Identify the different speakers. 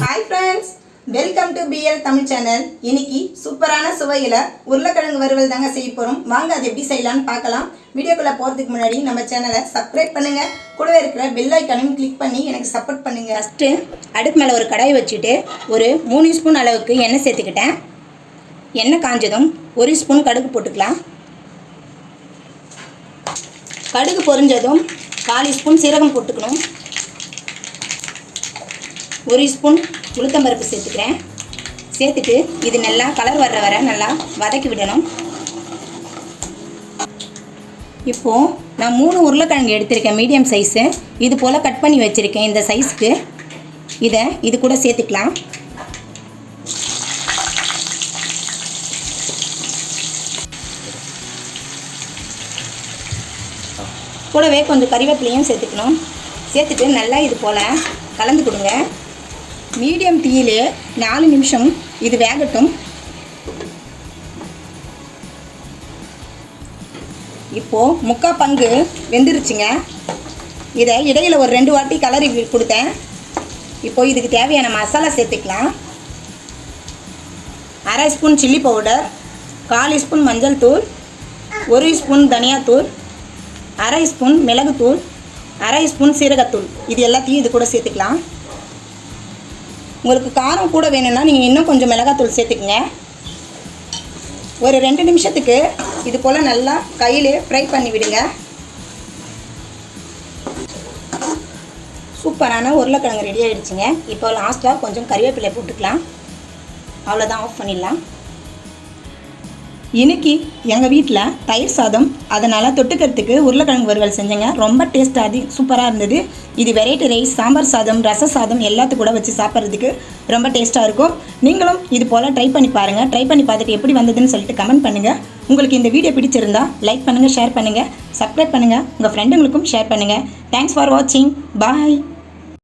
Speaker 1: Hi friends welcome to PL Tamil channel இன்னைக்கு சூப்பரான சுவையில் உருளைக்கிழங்கு வறுவல் தாங்க செய்ய போகிறோம் வாங்க அது எப்படி செய்யலாம்னு பார்க்கலாம். வீடியோக்குள்ளே போகிறதுக்கு முன்னாடி நம்ம சேனலை சப்ஸ்கிரைப் பண்ணுங்கள் கூடவே இருக்கிற பெல் ஐக்கனையும் கிளிக் பண்ணி எனக்கு சப்போர்ட் பண்ணுங்கள் ஃபஸ்ட்டு அடுப்பு மேலே ஒரு கடாய் வச்சுட்டு ஒரு மூணு ஸ்பூன் அளவுக்கு எண்ணெய் சேர்த்துக்கிட்டேன். எண்ணெய் காஞ்சதும் ஒரு ஸ்பூன் கடுகு போட்டுக்கலாம். கடுகு பொரிஞ்சதும் காலி ஸ்பூன் சீரகம் போட்டுக்கணும். ஒரு ஸ்பூன் உளுத்தம்பருப்பு சேர்த்துக்கிறேன். சேர்த்துட்டு இது நல்லா கலர் வர்ற வர நல்லா வதக்கி விடணும். இப்போது நான் மூணு உருளைக்கிழங்கு எடுத்திருக்கேன் மீடியம் சைஸு இது போல் கட் பண்ணி வச்சுருக்கேன் இந்த சைஸ்க்கு இதை இது கூட சேர்த்துக்கலாம். கூடவே கொஞ்சம் கறிவேப்பிலையும் சேர்த்துக்கணும். சேர்த்துட்டு நல்லா இது போல் கலந்து கொடுங்க. மீடியம் டீயிலே நாலு நிமிஷம் இது வேகட்டும். இப்போது முக்கா பங்கு வெந்துருச்சுங்க. இதை இடையில் ஒரு ரெண்டு வாட்டி கலரி கொடுத்தேன். இப்போது இதுக்கு தேவையான மசாலா சேர்த்துக்கலாம். அரை ஸ்பூன் சில்லி பவுடர் கால் ஸ்பூன் மஞ்சள் தூள் ஒரு ஸ்பூன் தனியாத்தூள் அரை ஸ்பூன் மிளகுத்தூள் அரை ஸ்பூன் சீரகத்தூள். இது எல்லாத்தையும் இது கூட சேர்த்துக்கலாம். உங்களுக்கு காரம் கூட வேணும்னா நீங்கள் இன்னும் கொஞ்சம் மிளகாத்தூள் சேர்த்துக்குங்க. ஒரு ரெண்டு நிமிஷத்துக்கு இது போல் நல்லா கையிலே ஃப்ரை பண்ணி விடுங்க. சூப்பரான உருளைக்கிழங்கு ரெடி ஆகிடுச்சிங்க இப்போ லாஸ்ட்டாக கொஞ்சம் கறிவேப்பிலை போட்டுக்கலாம். அவ்வளோதான் ஆஃப் பண்ணிடலாம். இன்னைக்கு எங்கள் வீட்டில் தயிர் சாதம் அதனால் தொட்டுக்கிறதுக்கு உருளைக்கிழங்கு வறுவல் செஞ்சேங்க. ரொம்ப டேஸ்ட்டாக அது சூப்பராக இருந்தது. இது வெரைட்டி ரைஸ் சாம்பார் சாதம் ரச சாதம் எல்லாத்து கூட வச்சு சாப்பிட்றதுக்கு ரொம்ப டேஸ்ட்டாக இருக்கும். நீங்களும் இது போல் ட்ரை பண்ணி பாருங்கள் ட்ரை பண்ணி பார்த்துட்டு எப்படி வந்ததுன்னு சொல்லிட்டு கமெண்ட் பண்ணுங்கள் உங்களுக்கு இந்த வீடியோ பிடிச்சிருந்தா லைக் பண்ணுங்கள் ஷேர் பண்ணுங்கள் சப்ஸ்கிரைப் பண்ணுங்கள் உங்கள் ஃப்ரெண்டுங்களுக்கும் ஷேர் பண்ணுங்கள் தேங்க்ஸ் ஃபார் வாட்சிங் பாய்